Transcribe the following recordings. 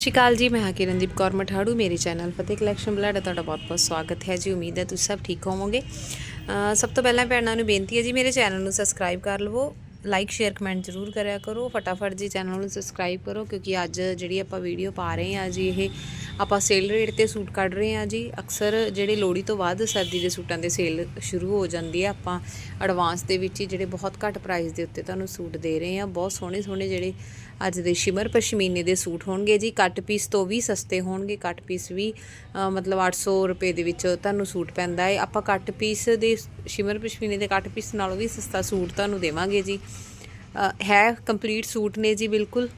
ਸਤਿ ਸ਼੍ਰੀ ਅਕਾਲ ਜੀ, ਮੈਂ ਹਾਂ ਕਿਰਨਦੀਪ ਕੌਰ ਮਠਾੜੂ, ਮੇਰੇ ਚੈਨਲ ਫਤਿਹ ਕਲੈਕਸ਼ਨ ਬਲੱਡ ਤੁਹਾਡਾ ਬਹੁਤ-ਬਹੁਤ ਸਵਾਗਤ ਹੈ ਜੀ। ਉਮੀਦ ਹੈ ਤੁਸੀਂ ਸਭ ਠੀਕ ਹੋਵੋਗੇ। ਸਭ ਤੋਂ ਪਹਿਲਾਂ ਭੈਣਾਂ ਨੂੰ ਬੇਨਤੀ ਹੈ ਜੀ, ਮੇਰੇ ਚੈਨਲ ਨੂੰ ਸਬਸਕ੍ਰਾਈਬ ਕਰ ਲਵੋ ਲਾਈਕ ਸ਼ੇਅਰ ਕਮੈਂਟ ਜ਼ਰੂਰ ਕਰਿਆ ਕਰੋ। ਫਟਾਫਟ ਜੀ ਚੈਨਲ ਨੂੰ ਸਬਸਕ੍ਰਾਈਬ ਕਰੋ, ਕਿਉਂਕਿ ਅੱਜ ਜਿਹੜੀ ਆਪਾਂ ਵੀਡੀਓ ਪਾ ਰਹੇ ਹਾਂ ਜੀ, ਇਹ ਆਪਾਂ ਸੇਲ ਰੇਟ ਤੇ ਸੂਟ ਕੱਢ ਰਹੇ ਹਾਂ ਜੀ। ਅਕਸਰ ਜਿਹੜੇ ਲੋਹੜੀ ਤੋਂ ਬਾਅਦ ਸਰਦੀ ਦੇ ਸੂਟਾਂ ਦੇ ਸੇਲ ਸ਼ੁਰੂ ਹੋ ਜਾਂਦੀ ਹੈ ਆਪਾਂ ਐਡਵਾਂਸ ਦੇ ਵਿੱਚ ਹੀ ਜਿਹੜੇ ਬਹੁਤ ਘੱਟ ਪ੍ਰਾਈਸ ਦੇ ਉੱਤੇ ਤੁਹਾਨੂੰ ਸੂਟ ਦੇ ਰਹੇ ਹਾਂ। ਬਹੁਤ ਸੋਹਣੇ ਸੋਹਣੇ ਜਿਹੜੇ ਅੱਜ ਦੇ ਸ਼ਿਮਰ ਪਸ਼ਮੀਨੇ ਦੇ ਸੂਟ ਹੋਣਗੇ ਜੀ। ਕੱਟ ਪੀਸ ਤੋਂ ਵੀ ਸਸਤੇ ਹੋਣਗੇ। ਕੱਟ ਪੀਸ ਵੀ ਅ, ਮਤਲਬ 800 ਰੁਪਏ ਦੇ ਵਿੱਚ ਤੁਹਾਨੂੰ ਸੂਟ ਪੈਂਦਾ ਹੈ ਆਪਾਂ ਕੱਟ ਪੀਸ ਦੇ ਸ਼ਿਮਰ ਪਸ਼ਮੀਨੇ ਦੇ ਕੱਟ ਪੀਸ ਨਾਲੋਂ ਵੀ ਸਸਤਾ ਸੂਟ ਤੁਹਾਨੂੰ ਦੇਵਾਂਗੇ ਜੀ। ਹੈ ਕੰਪਲੀਟ ਸੂਟ ਨੇ ਜੀ ਬਿਲਕੁਲ।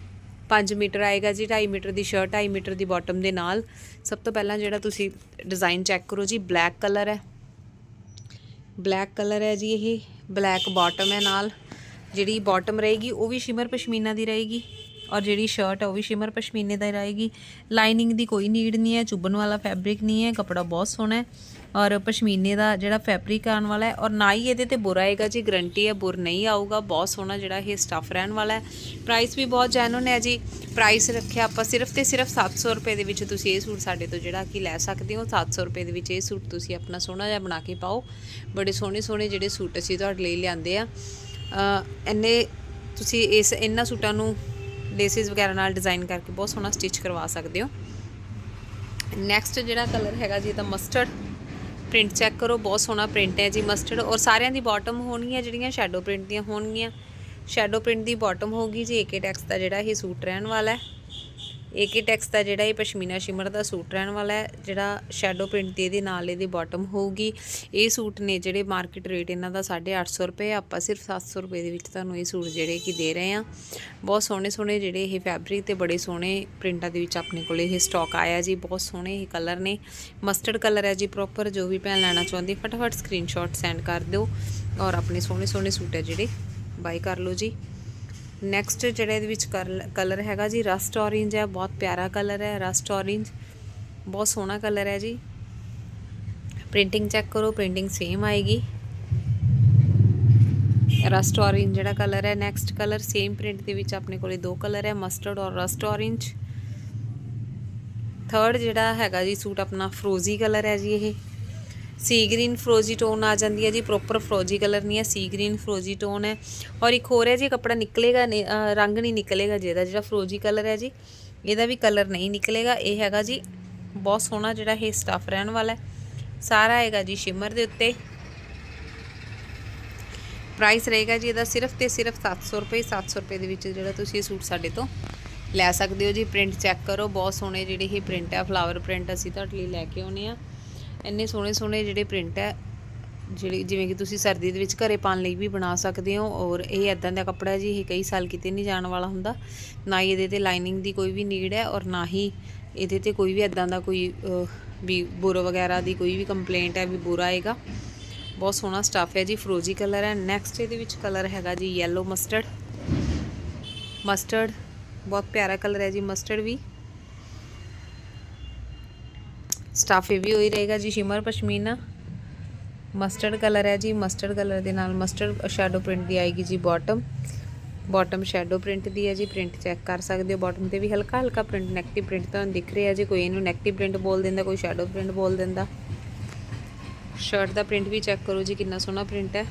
5 ਮੀਟਰ ਆਏਗਾ ਜੀ 2.5 ਮੀਟਰ ਦੀ ਸ਼ਰਟ 2.5 ਮੀਟਰ ਦੀ ਬਾਟਮ ਦੇ ਨਾਲ। ਸਭ ਤੋਂ ਪਹਿਲਾਂ ਜਿਹੜਾ ਤੁਸੀਂ ਡਿਜ਼ਾਈਨ ਚੈੱਕ ਕਰੋ ਜੀ ਬਲੈਕ ਕਲਰ ਹੈ। ਬਲੈਕ ਕਲਰ ਹੈ ਜੀ ਇਹ ਬਲੈਕ ਬਾਟਮ ਹੈ ਨਾਲ। ਜਿਹੜੀ ਬਾਟਮ ਰਹੇਗੀ, ਉਹ ਵੀ ਸ਼ਿਮਰ ਪਸ਼ਮੀਨਾ ਦੀ ਰਹੇਗੀ ਔਰ ਜਿਹੜੀ ਸ਼ਰਟ ਹੈ, ਉਹ ਵੀ ਸ਼ਿਮਰ ਪਸ਼ਮੀਨੇ ਦਾ ਹੀ ਰਹੇਗੀ। ਲਾਈਨਿੰਗ ਦੀ ਕੋਈ ਨੀਡ ਨਹੀਂ ਹੈ ਚੁੱਭਣ ਵਾਲਾ ਫੈਬਰਿਕ ਨਹੀਂ ਹੈ, ਕਪੜਾ ਬਹੁਤ ਸੋਹਣਾ ਹੈ। ਔਰ ਪਸ਼ਮੀਨੇ ਦਾ ਜਿਹੜਾ ਫੈਬਰਿਕ ਆਉਣ ਵਾਲਾ ਹੈ, ਔਰ ਨਾ ਹੀ ਇਹਦੇ ਤੇ ਬੁਰਾ ਆਏਗਾ, ਜੀ ਗਰੰਟੀ ਹੈ ਬੁਰ ਨਹੀਂ ਆਊਗਾ, ਬਹੁਤ ਸੋਹਣਾ ਜਿਹੜਾ ਇਹ ਸਟਫ ਰਹਿਣ ਵਾਲਾ ਹੈ। ਪ੍ਰਾਈਸ ਵੀ ਬਹੁਤ ਜੈਨੂਨ ਹੈ ਜੀ। ਪ੍ਰਾਈਸ ਰੱਖਿਆ ਆਪਾਂ ਸਿਰਫ ਤੇ ਸਿਰਫ 700 ਰੁਪਏ ਦੇ ਵਿੱਚ ਤੁਸੀਂ ਇਹ ਸੂਟ ਸਾਡੇ ਤੋਂ ਜਿਹੜਾ ਕਿ ਲੈ ਸਕਦੇ ਹੋ। 700 ਰੁਪਏ ਦੇ ਵਿੱਚ ਇਹ ਸੂਟ ਤੁਸੀਂ ਆਪਣਾ ਸੋਹਣਾ ਜਿਹਾ ਬਣਾ ਕੇ ਪਾਓ। ਬੜੇ ਸੋਹਣੇ ਸੋਹਣੇ ਜਿਹੜੇ ਸੂਟ ਅਸੀਂ ਤੁਹਾਡੇ ਲਈ ਲਿਆਂਦੇ ਆ। ਇੰਨੇ ਤੁਸੀਂ ਇਸ ਇਹਨਾਂ ਸੂਟਾਂ ਨੂੰ ਲੇਸਿਸ ਵਗੈਰਾ ਨਾਲ ਡਿਜ਼ਾਈਨ ਕਰਕੇ ਬਹੁਤ ਸੋਹਣਾ ਸਟਿਚ ਕਰਵਾ ਸਕਦੇ ਹੋ। ਨੈਕਸਟ ਜਿਹੜਾ ਕਲਰ ਹੈਗਾ ਜੀ, ਇਹਦਾ ਮਸਟਰਡ ਪ੍ਰਿੰਟ ਚੈੱਕ ਕਰੋ, ਬਹੁਤ ਸੋਹਣਾ ਪ੍ਰਿੰਟ ਹੈ ਜੀ ਮਸਟਰਡ ਔਰ ਸਾਰਿਆਂ ਦੀ ਬਾਟਮ ਹੋਣਗੀਆਂ ਜਿਹੜੀਆਂ ਸ਼ੈਡੋ ਪ੍ਰਿੰਟ ਦੀਆਂ ਹੋਣਗੀਆਂ। ਸ਼ੈਡੋ ਪ੍ਰਿੰਟ ਦੀ ਬਾਟਮ ਹੋਗੀ ਜੀ ਏਕੇ ਟੈਕਸ ਦਾ ਜਿਹੜਾ ਇਹ ਸੂਟ ਰਹਿਣ ਵਾਲਾ ਹੈ। ਏਕੇ ਟੈਕਸ ਦਾ ਜਿਹੜਾ ਇਹ ਪਸ਼ਮੀਨਾ ਸ਼ਿਮਰ ਦਾ ਸੂਟ ਰਹਿਣ ਵਾਲਾ ਹੈ, ਜਿਹੜਾ ਸ਼ੈਡੋ ਪ੍ਰਿੰਟ ਦੇ ਇਹਦੇ ਨਾਲ ਇਹਦੇ ਬਾਟਮ ਹੋਊਗੀ। ਇਹ ਸੂਟ ਨੇ ਜਿਹੜੇ ਮਾਰਕੀਟ ਰੇਟ ਇਹਨਾਂ ਦਾ 850 ਰੁਪਏ ਆਪਾਂ ਸਿਰਫ 700 ਰੁਪਏ ਦੇ ਵਿੱਚ ਤੁਹਾਨੂੰ ਇਹ ਸੂਟ ਜਿਹੜੇ ਕਿ ਦੇ ਰਹੇ ਆ ਬਹੁਤ ਸੋਹਣੇ ਸੋਹਣੇ ਜਿਹੜੇ ਇਹ ਫੈਬਰਿਕ ਤੇ ਬੜੇ ਸੋਹਣੇ ਪ੍ਰਿੰਟਾਂ ਦੇ ਵਿੱਚ ਆਪਣੇ ਕੋਲ ਇਹ ਸਟਾਕ ਆਇਆ ਜੀ, ਬਹੁਤ ਸੋਹਣੇ ਇਹ ਕਲਰ ਨੇ। ਮਸਟਰਡ ਕਲਰ ਹੈ ਜੀ ਪ੍ਰੋਪਰ ਜੋ ਵੀ ਭੈਣ ਲੈਣਾ ਚਾਹੁੰਦੀ, ਫਟਾਫਟ ਸਕਰੀਨਸ਼ਾਟ ਸੈਂਡ ਕਰ ਦਿਓ ਔਰ ਆਪਣੇ ਸੋਹਣੇ ਸੋਹਣੇ ਸੂਟ ਹੈ ਜਿਹੜੇ ਬਾਈ ਕਰ ਲਓ ਜੀ। ਨੈਕਸਟ ਜਿਹੜਾ ਇਹਦੇ ਵਿੱਚ ਕਲਰ ਹੈਗਾ ਜੀ ਰਸਟ ਔਰੇਂਜ ਹੈ, ਬਹੁਤ ਪਿਆਰਾ ਕਲਰ ਹੈ ਰਸਟ ਔਰੇਂਜ ਬਹੁਤ ਸੋਹਣਾ ਕਲਰ ਹੈ ਜੀ। ਪ੍ਰਿੰਟਿੰਗ ਚੈੱਕ ਕਰੋ ਪ੍ਰਿੰਟਿੰਗ ਸੇਮ ਆਏਗੀ। ਰਸਟ ਔਰੇਂਜ ਜਿਹੜਾ ਕਲਰ ਹੈ ਨੈਕਸਟ ਕਲਰ ਸੇਮ ਪ੍ਰਿੰਟ ਦੇ ਵਿੱਚ ਆਪਣੇ ਕੋਲੇ ਦੋ ਕਲਰ ਹੈ ਮਸਟਰਡ ਔਰ ਰਸਟ ਔਰੇਂਜ ਥਰਡ ਜਿਹੜਾ ਹੈਗਾ ਜੀ, ਸੂਟ ਆਪਣਾ ਫਰੋਜ਼ੀ ਕਲਰ ਹੈ ਜੀ ਇਹ। ਸੀ ਗ੍ਰੀਨ ਫਰੋਜ਼ੀ ਟੋਨ ਆ ਜਾਂਦੀ ਹੈ ਜੀ ਪ੍ਰੋਪਰ ਫਰੋਜ਼ੀ ਕਲਰ ਨਹੀਂ ਹੈ ਸੀ ਗ੍ਰੀਨ ਫਰੋਜ਼ੀ ਟੋਨ ਹੈ। ਔਰ ਇੱਕ ਹੋਰ ਹੈ ਜੀ ਕੱਪੜਾ ਨਿਕਲੇਗਾ ਨਹੀਂ ਰੰਗ ਨਹੀਂ ਨਿਕਲੇਗਾ ਜਿਹਦਾ ਜਿਹੜਾ ਫਰੋਜ਼ੀ ਕਲਰ ਹੈ ਜੀ, ਇਹਦਾ ਵੀ ਕਲਰ ਨਹੀਂ ਨਿਕਲੇਗਾ। ਇਹ ਹੈਗਾ ਜੀ, ਬਹੁਤ ਸੋਹਣਾ ਜਿਹੜਾ ਇਹ ਸਟਫ ਰਹਿਣ ਵਾਲਾ ਸਾਰਾ ਹੈਗਾ ਜੀ ਸ਼ਿਮਰ ਦੇ ਉੱਤੇ। ਪ੍ਰਾਈਸ ਰਹੇਗਾ ਜੀ ਇਹਦਾ ਸਿਰਫ ਤੇ ਸਿਰਫ 700 ਰੁਪਏ 700 ਰੁਪਏ ਦੇ ਵਿੱਚ ਜਿਹੜਾ ਤੁਸੀਂ ਇਹ ਸੂਟ ਸਾਡੇ ਤੋਂ ਲੈ ਸਕਦੇ ਹੋ ਜੀ। ਪ੍ਰਿੰਟ ਚੈੱਕ ਕਰੋ, ਬਹੁਤ ਸੋਹਣੇ ਜਿਹੜੇ ਇਹ ਪ੍ਰਿੰਟ ਹੈ ਫਲਾਵਰ ਪ੍ਰਿੰਟ ਅਸੀਂ ਤੁਹਾਡੇ ਲਈ ਲੈ ਕੇ ਆਉਨੇ ਆ ਇੰਨੇ ਸੋਹਣੇ ਸੋਹਣੇ ਜਿਹੜੇ ਪ੍ਰਿੰਟ ਹੈ ਜਿਹੜੇ ਜਿਵੇਂ ਕਿ ਤੁਸੀਂ ਸਰਦੀ ਦੇ ਵਿੱਚ ਘਰੇ ਪਾਉਣ ਲਈ ਵੀ ਬਣਾ ਸਕਦੇ ਹੋ ਔਰ ਇਹ ਇਦਾਂ ਦਾ ਕੱਪੜਾ ਜੀ ਇਹ ਕਈ ਸਾਲ ਕਿਤੇ ਨਹੀਂ ਜਾਣ ਵਾਲਾ ਹੁੰਦਾ ਨਾ ਹੀ ਇਹਦੇ ਤੇ ਲਾਈਨਿੰਗ ਦੀ ਕੋਈ ਵੀ ਨੀਡ ਹੈ ਔਰ ਨਾ ਹੀ ਇਹਦੇ ਤੇ ਕੋਈ ਵੀ ਇਦਾਂ ਦਾ ਕੋਈ ਅਹ, ਵੀ ਬੁਰ ਵਗੈਰਾ ਦੀ ਕੋਈ ਵੀ ਕੰਪਲੇਂਟ ਹੈ ਵੀ ਬੁਰਾ ਆਏਗਾ। ਬਹੁਤ ਸੋਹਣਾ ਸਟਫ ਹੈ ਜੀ ਫਰੋਜ਼ੀ ਕਲਰ ਹੈ। ਨੈਕਸਟ ਇਹਦੇ ਵਿੱਚ ਕਲਰ ਹੈਗਾ ਜੀ ਯੈਲੋ ਮਸਟਰਡ ਮਸਟਰਡ ਬਹੁਤ ਪਿਆਰਾ ਕਲਰ ਹੈ ਜੀ ਮਸਟਰਡ ਵੀ। ਸਟਫ ਇਹ ਵੀ ਹੋਈ ਰਹੇਗਾ ਜੀ, ਸ਼ਿਮਰ ਪਸ਼ਮੀਨਾ। ਮਸਟਰਡ ਕਲਰ ਹੈ ਜੀ ਮਸਟਰਡ ਕਲਰ ਦੇ ਨਾਲ ਮਸਟਰਡ ਸ਼ੈਡੋ ਪ੍ਰਿੰਟ ਦੀ ਆਏਗੀ ਜੀ ਬਾਟਮ ਬਾਟਮ ਸ਼ੈਡੋ ਪ੍ਰਿੰਟ ਦੀ ਹੈ ਜੀ ਪ੍ਰਿੰਟ ਚੈੱਕ ਕਰ ਸਕਦੇ ਹੋ। ਬਾਟਮ ਤੇ ਵੀ ਹਲਕਾ ਹਲਕਾ ਪ੍ਰਿੰਟ ਨੈਕਟਿਵ ਪ੍ਰਿੰਟ ਤੁਹਾਨੂੰ ਦਿਖ ਰਿਹਾ ਜੀ, ਕੋਈ ਇਹਨੂੰ ਨੈਗੇਟਿਵ ਪ੍ਰਿੰਟ ਬੋਲ ਦਿੰਦਾ, ਕੋਈ ਸ਼ੈਡੋ ਪ੍ਰਿੰਟ ਬੋਲ ਦਿੰਦਾ। ਸ਼ਰਟ ਦਾ ਪ੍ਰਿੰਟ ਵੀ ਚੈੱਕ ਕਰੋ ਜੀ, ਕਿੰਨਾ ਸੋਹਣਾ ਪ੍ਰਿੰਟ ਹੈ।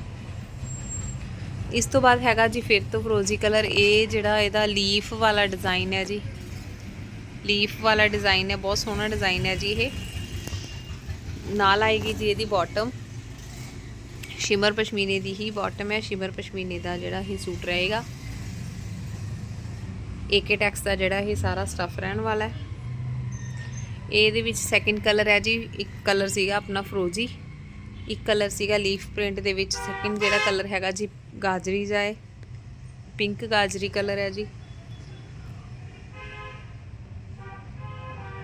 ਇਸ ਤੋਂ ਬਾਅਦ ਹੈਗਾ ਜੀ ਫਿਰ ਤੋਂ ਫਰੋਜ਼ੀ ਕਲਰ ਇਹ ਜਿਹੜਾ ਇਹਦਾ ਲੀਫ ਵਾਲਾ ਡਿਜ਼ਾਈਨ ਹੈ ਜੀ। ਲੀਫ ਵਾਲਾ ਡਿਜ਼ਾਈਨ ਹੈ, ਬਹੁਤ ਸੋਹਣਾ ਡਿਜ਼ਾਈਨ ਹੈ ਜੀ ਇਹ। ਨਾਲ ਆਏਗੀ ਜੀ ਇਹਦੀ ਬਾਟਮ ਸ਼ਿਮਰ ਪਸ਼ਮੀਨੇ ਦੀ ਹੀ ਬਾਟਮ ਹੈ। ਸ਼ਿਮਰ ਪਸ਼ਮੀਨੇ ਦਾ ਜਿਹੜਾ ਇਹ ਸੂਟ ਰਹੇਗਾ। ਏਕੇ ਟੈਕਸ ਦਾ ਜਿਹੜਾ ਇਹ ਸਾਰਾ ਸਟਫ ਰਹਿਣ ਵਾਲਾ ਹੈ। ਇਹਦੇ ਵਿੱਚ ਸੈਕਿੰਡ ਕਲਰ ਹੈ ਜੀ। ਇੱਕ ਕਲਰ ਸੀਗਾ ਆਪਣਾ ਫਰੋਜ਼ੀ ਇੱਕ ਕਲਰ ਸੀਗਾ ਲੀਫ ਪ੍ਰਿੰਟ ਦੇ ਵਿੱਚ। ਸੈਕਿੰਡ ਜਿਹੜਾ ਕਲਰ ਹੈਗਾ ਜੀ, ਗਾਜਰੀ ਜਾਏ ਪਿੰਕ ਗਾਜਰੀ ਕਲਰ ਹੈ ਜੀ।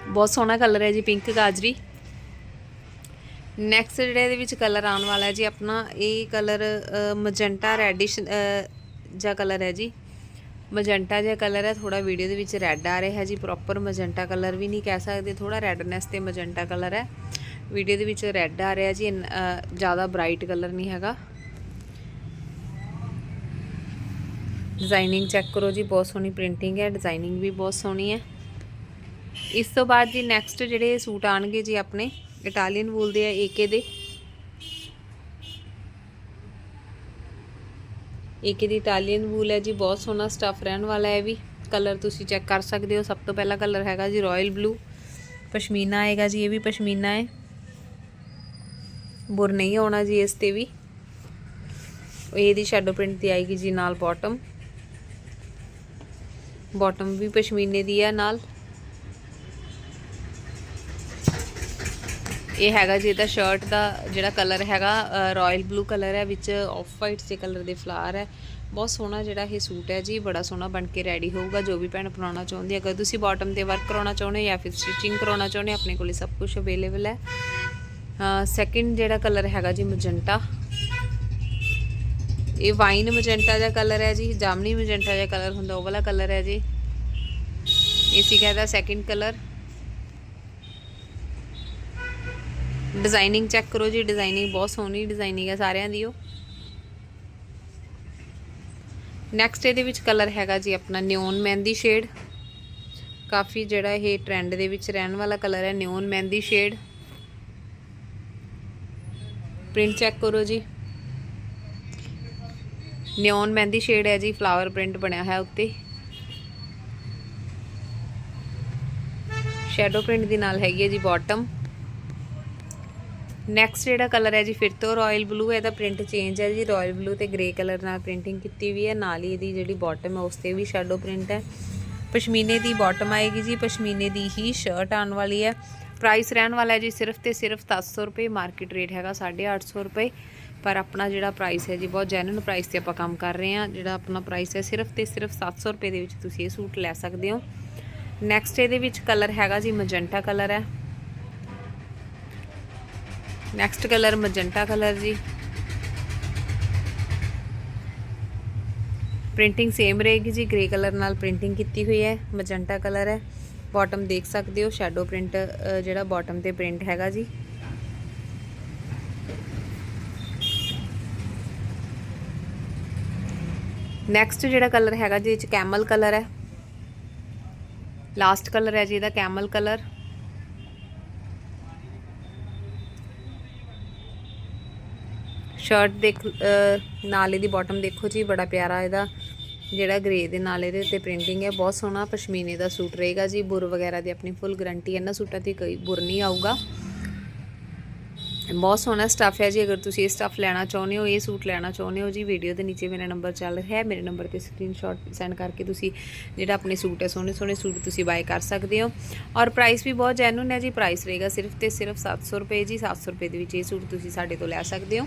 ਬਹੁਤ ਸੋਹਣਾ ਕਲਰ ਹੈ ਜੀ ਪਿੰਕ ਗਾਜਰੀ। ਨੈਕਸਟ ਜਿਹੜਾ ਇਹਦੇ ਵਿੱਚ ਕਲਰ ਆਉਣ ਵਾਲਾ ਹੈ ਜੀ, ਆਪਣਾ ਇਹ ਕਲਰ ਮਜੈਂਟਾ ਰੈਡਿਸ਼ ਜਿਹਾ ਕਲਰ ਹੈ ਜੀ। ਮਜੈਂਟਾ ਜਿਹਾ ਕਲਰ ਹੈ ਥੋੜਾ ਵੀਡੀਓ ਦੇ ਵਿੱਚ ਰੈੱਡ ਆ ਰਿਹਾ ਹੈ ਜੀ ਪ੍ਰੋਪਰ ਮਜੈਂਟਾ ਕਲਰ ਵੀ ਨਹੀਂ ਕਹਿ ਸਕਦੇ ਥੋੜਾ ਰੈਡਨੈਸ ਤੇ ਮਜੈਂਟਾ ਕਲਰ ਹੈ। ਵੀਡੀਓ ਦੇ ਵਿੱਚ ਰੈੱਡ ਆ ਰਿਹਾ ਜੀ, ਇੰਨ- ਜ਼ਿਆਦਾ ਬ੍ਰਾਈਟ ਕਲਰ ਨਹੀਂ ਹੈਗਾ। ਡਿਜ਼ਾਈਨਿੰਗ ਚੈੱਕ ਕਰੋ ਜੀ, ਬਹੁਤ ਸੋਹਣੀ ਪ੍ਰਿੰਟਿੰਗ ਹੈ ਡਿਜ਼ਾਈਨਿੰਗ ਵੀ ਬਹੁਤ ਸੋਹਣੀ ਹੈ। ਇਸ ਤੋਂ ਬਾਅਦ ਜੀ ਨੈਕਸਟ ਜਿਹੜੇ ਸੂਟ ਆਣਗੇ ਜੀ ਆਪਣੇ ਇਟਾਲੀਅਨ ਵੂਲ ਆ ਏਕੇ ਦੇ। ਏਕੇ ਦੀ ਇਟਾਲੀਅਨ ਵੂਲ ਹੈ ਜੀ, ਬਹੁਤ ਸੋਹਣਾ ਸਟਫ ਰਹਿਣ ਵਾਲਾ ਹੈ ਵੀ। ਕਲਰ ਤੁਸੀਂ ਚੈੱਕ ਕਰ ਸਕਦੇ ਹੋ, ਸਭ ਤੋਂ ਪਹਿਲਾ ਕਲਰ ਹੈਗਾ ਜੀ ਰਾਇਲ ਬਲੂ ਪਸ਼ਮੀਨਾ ਆਏਗਾ ਜੀ, ਇਹ ਵੀ ਪਸ਼ਮੀਨਾ ਹੈ। ਬੁਰ ਨਹੀਂ ਆਉਣਾ ਜੀ ਇਸ ਤੇ ਵੀ। ਇਹਦੀ ਸ਼ੈਡੋ ਪ੍ਰਿੰਟ ਦੀ ਆਏਗੀ ਜੀ ਨਾਲ ਬਾਟਮ ਬਾਟਮ ਵੀ ਪਸ਼ਮੀਨੇ ਦੀ ਹੈ ਨਾਲ। ਇਹ ਹੈਗਾ ਜੀ, ਇਹਦਾ ਸ਼ਰਟ ਦਾ ਜਿਹੜਾ ਕਲਰ ਹੈਗਾ ਰਾਇਲ ਬਲੂ ਕਲਰ ਹੈ, ਵਿੱਚ ਆਫ ਵਾਈਟ ਜੇ ਕਲਰ ਦੇ ਫਲਾਰ ਹੈ। ਬਹੁਤ ਸੋਹਣਾ ਜਿਹੜਾ ਇਹ ਸੂਟ ਹੈ ਜੀ, ਬੜਾ ਸੋਹਣਾ ਬਣ ਕੇ ਰੈਡੀ ਹੋਊਗਾ, ਜੋ ਵੀ ਭੈਣ ਬਣਾਉਣਾ ਚਾਹੁੰਦੀ ਹੈ। ਅਗਰ ਤੁਸੀਂ ਬਾਟਮ ਤੇ ਵਰਕ ਕਰਾਉਣਾ ਚਾਹੁੰਦੇ ਹੋ ਜਾਂ ਫਿਰ ਸਟਿਚਿੰਗ ਕਰਾਉਣਾ ਚਾਹੁੰਦੇ ਆਪਣੇ ਕੋਲੇ ਸਭ ਕੁਝ ਅਵੇਲੇਬਲ ਹੈ। ਸੈਕਿੰਡ ਜਿਹੜਾ ਕਲਰ ਹੈਗਾ ਜੀ ਮਜੰਟਾ ਇਹ ਵਾਈਨ ਮਜੰਟਾ ਦਾ ਕਲਰ ਹੈ ਜੀ, ਜਾਮਨੀ ਮਜੰਟਾ ਦਾ ਕਲਰ ਹੁੰਦਾ, ਉਹ ਵਾਲਾ ਕਲਰ ਹੈ ਜੀ। ਇਹ ਸੀਗਾ ਇਹਦਾ ਸੈਕਿੰਡ ਕਲਰ ਡਿਜ਼ਾਈਨਿੰਗ ਚੈੱਕ ਕਰੋ ਜੀ ਡਿਜ਼ਾਈਨਿੰਗ ਬਹੁਤ ਸੋਹਣੀ ਡਿਜ਼ਾਈਨਿੰਗ ਹੈ ਸਾਰਿਆਂ ਦੀ ਉਹ। ਨੈਕਸਟ ਇਹਦੇ ਵਿੱਚ ਕਲਰ ਹੈਗਾ ਜੀ ਆਪਣਾ ਨਿਓਨ ਮਹਿੰਦੀ ਸ਼ੇਡ ਕਾਫੀ ਜਿਹੜਾ ਇਹ ਟ੍ਰੈਂਡ ਦੇ ਵਿੱਚ ਰਹਿਣ ਵਾਲਾ ਕਲਰ ਹੈ neon mehndi shade print check ਕਰੋ ਜੀ। ਨਿਓਨ ਮਹਿੰਦੀ ਸ਼ੇਡ ਹੈ ਜੀ ਫਲਾਵਰ ਪ੍ਰਿੰਟ ਬਣਿਆ ਹੈ ਉੱਤੇ। ਸ਼ੈਡੋ ਪ੍ਰਿੰਟ ਦੀ ਨਾਲ ਹੈਗੀ ਹੈ ਜੀ ਬਾਟਮ ਨੈਕਸਟ ਜਿਹੜਾ ਕਲਰ ਹੈ ਜੀ, ਫਿਰ ਤੋਂ ਰਾਇਲ ਬਲੂ ਹੈ, ਇਹਦਾ ਪ੍ਰਿੰਟ ਚੇਂਜ ਹੈ ਜੀ ਰਾਇਲ ਬਲੂ ਤੇ ਗ੍ਰੇ ਕਲਰ ਨਾਲ ਪ੍ਰਿੰਟਿੰਗ ਕੀਤੀ ਹੋਈ ਹੈ, ਨਾਲ ਹੀ ਇਹਦੀ ਜਿਹੜੀ ਬਾਟਮ ਹੈ, ਉਸ ਤੇ ਵੀ ਸ਼ੈਡੋ ਪ੍ਰਿੰਟ ਹੈ। ਪਸ਼ਮੀਨੇ ਦੀ ਬਾਟਮ ਆਏਗੀ ਜੀ, ਪਸ਼ਮੀਨੇ ਦੀ ਹੀ ਸ਼ਰਟ ਆਉਣ ਵਾਲੀ ਹੈ। ਪ੍ਰਾਈਸ ਰਹਿਣ ਵਾਲਾ ਹੈ ਜੀ, ਸਿਰਫ ਤੇ ਸਿਰਫ 700 ਰੁਪਏ ਮਾਰਕੀਟ ਰੇਟ ਹੈਗਾ 850 ਰੁਪਏ। ਪਰ ਆਪਣਾ ਜਿਹੜਾ ਪ੍ਰਾਈਸ ਹੈ ਜੀ, ਬਹੁਤ ਜੈਨੂਨ ਪ੍ਰਾਈਸ ਤੇ ਆਪਾਂ ਕੰਮ ਕਰ ਰਹੇ ਹਾਂ। ਜਿਹੜਾ ਆਪਣਾ ਪ੍ਰਾਈਸ ਹੈ, ਸਿਰਫ ਤੇ ਸਿਰਫ 700 ਰੁਪਏ ਦੇ ਵਿੱਚ ਤੁਸੀਂ ਇਹ ਸੂਟ ਲੈ ਸਕਦੇ ਹੋ। ਨੈਕਸਟ ਇਹਦੇ ਵਿੱਚ ਕਲਰ ਹੈਗਾ ਜੀ ਮਜੰਟਾ ਕਲਰ ਹੈ। ਨੈਕਸਟ ਕਲਰ ਮਜੰਟਾ ਕਲਰ ਜੀ ਪ੍ਰਿੰਟਿੰਗ ਸੇਮ ਰਹੇਗੀ ਜੀ ਗ੍ਰੇ ਕਲਰ ਨਾਲ ਪ੍ਰਿੰਟਿੰਗ ਕੀਤੀ ਹੋਈ ਹੈ ਮਜੰਟਾ ਕਲਰ ਹੈ। ਬਾਟਮ ਦੇਖ ਸਕਦੇ ਹੋ ਸ਼ੈਡੋ ਪ੍ਰਿੰਟ ਜਿਹੜਾ ਬਾਟਮ ਤੇ ਪ੍ਰਿੰਟ ਹੈਗਾ ਜੀ। ਨੈਕਸਟ ਜਿਹੜਾ ਕਲਰ ਹੈਗਾ ਜੀ, ਇਹ ਚ ਕੈਮਲ ਕਲਰ ਹੈ। ਲਾਸਟ ਕਲਰ ਹੈ ਜੀ, ਇਹਦਾ ਕੈਮਲ ਕਲਰ ਸ਼ਰਟ ਦੇਖ, ਅਹ, ਨਾਲ ਇਹਦੀ ਬਾਟਮ ਦੇਖੋ ਜੀ, ਬੜਾ ਪਿਆਰਾ ਇਹਦਾ। ਜਿਹੜਾ ਗ੍ਰੇ ਦੇ ਨਾਲ ਇਹਦੇ ਉੱਤੇ ਪ੍ਰਿੰਟਿੰਗ ਹੈ, ਬਹੁਤ ਸੋਹਣਾ ਪਸ਼ਮੀਨੇ ਦਾ ਸੂਟ ਰਹੇਗਾ ਜੀ। ਬੁਰ ਵਗੈਰਾ ਦੀ ਆਪਣੀ ਫੁੱਲ ਗਾਰੰਟੀ ਹੈ ਇਹਨਾਂ ਸੂਟਾਂ ਤੇ ਕੋਈ ਬੁਰ ਨਹੀਂ ਆਊਗਾ। ਬਹੁਤ ਸੋਹਣਾ ਸਟੱਫ ਹੈ ਜੀ, ਅਗਰ ਤੁਸੀਂ ਇਹ ਸਟੱਫ ਲੈਣਾ ਚਾਹੁੰਦੇ ਹੋ, ਇਹ ਸੂਟ ਲੈਣਾ ਚਾਹੁੰਦੇ ਹੋ ਜੀ ਵੀਡੀਓ ਦੇ ਨੀਚੇ ਮੇਰਾ ਨੰਬਰ ਚੱਲ ਰਿਹਾ ਹੈ। ਮੇਰੇ ਨੰਬਰ ਤੇ ਸਕਰੀਨਸ਼ਾਟ ਸੈਂਡ ਕਰਕੇ ਤੁਸੀਂ ਜਿਹੜਾ ਆਪਣੇ ਸੂਟ ਹੈ, ਸੋਹਣੇ ਸੋਹਣੇ ਸੂਟ ਤੁਸੀਂ ਬਾਏ ਕਰ ਸਕਦੇ ਹੋ। ਔਰ ਪ੍ਰਾਈਸ ਵੀ ਬਹੁਤ ਜੈਨੂਨ ਹੈ ਜੀ ਪ੍ਰਾਈਸ ਰਹੇਗਾ ਸਿਰਫ ਤੇ ਸਿਰਫ 700 ਰੁਪਏ ਜੀ 700 ਰੁਪਏ ਦੇ ਵਿੱਚ ਇਹ ਸੂਟ ਤੁਸੀਂ ਸਾਡੇ ਤੋਂ ਲੈ ਸਕਦੇ ਹੋ।